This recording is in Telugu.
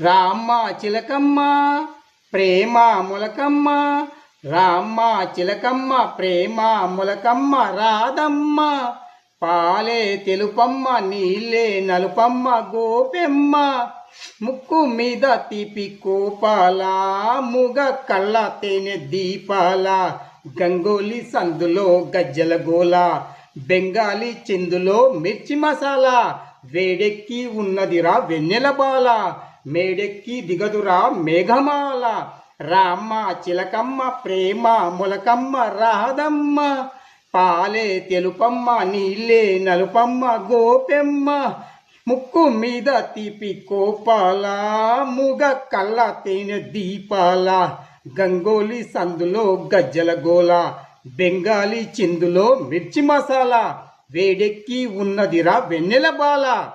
రామ్మ చిలకమ్మ ప్రేమ ములకమ్మ రామ్మ చిలకమ్మ ప్రేమ మొలకమ్మ రాధమ్మ పాలే తెలుపమ్మ నీళ్ళే నలుపమ్మ గోపెమ్మ ముక్కు మీద తీపి కోపాల ముగ కళ్ళ తేనె దీపాల గంగోలి సందులో గజ్జల గోల బెంగాలీ చిందులో మిర్చి మసాలా వేడెక్కి ఉన్నదిరా వెన్నెల బాల మేడెక్కి దిగదురా మేఘమాల. రామ్మ చిలకమ్మ ప్రేమ మొలకమ్మ రాధమ్మ. పాలే తెలుపమ్మ నీళ్ళే నలుపమ్మ గోపెమ్మ. ముక్కు మీద తీపి కోపాల ముగ కళ్ళ తేనె దీపాల. గంగోలి సందులో గజ్జల గోల బెంగాలీ చిందులో మిర్చి మసాలా. వేడెక్కి ఉన్నదిరా వెన్నెల బాల.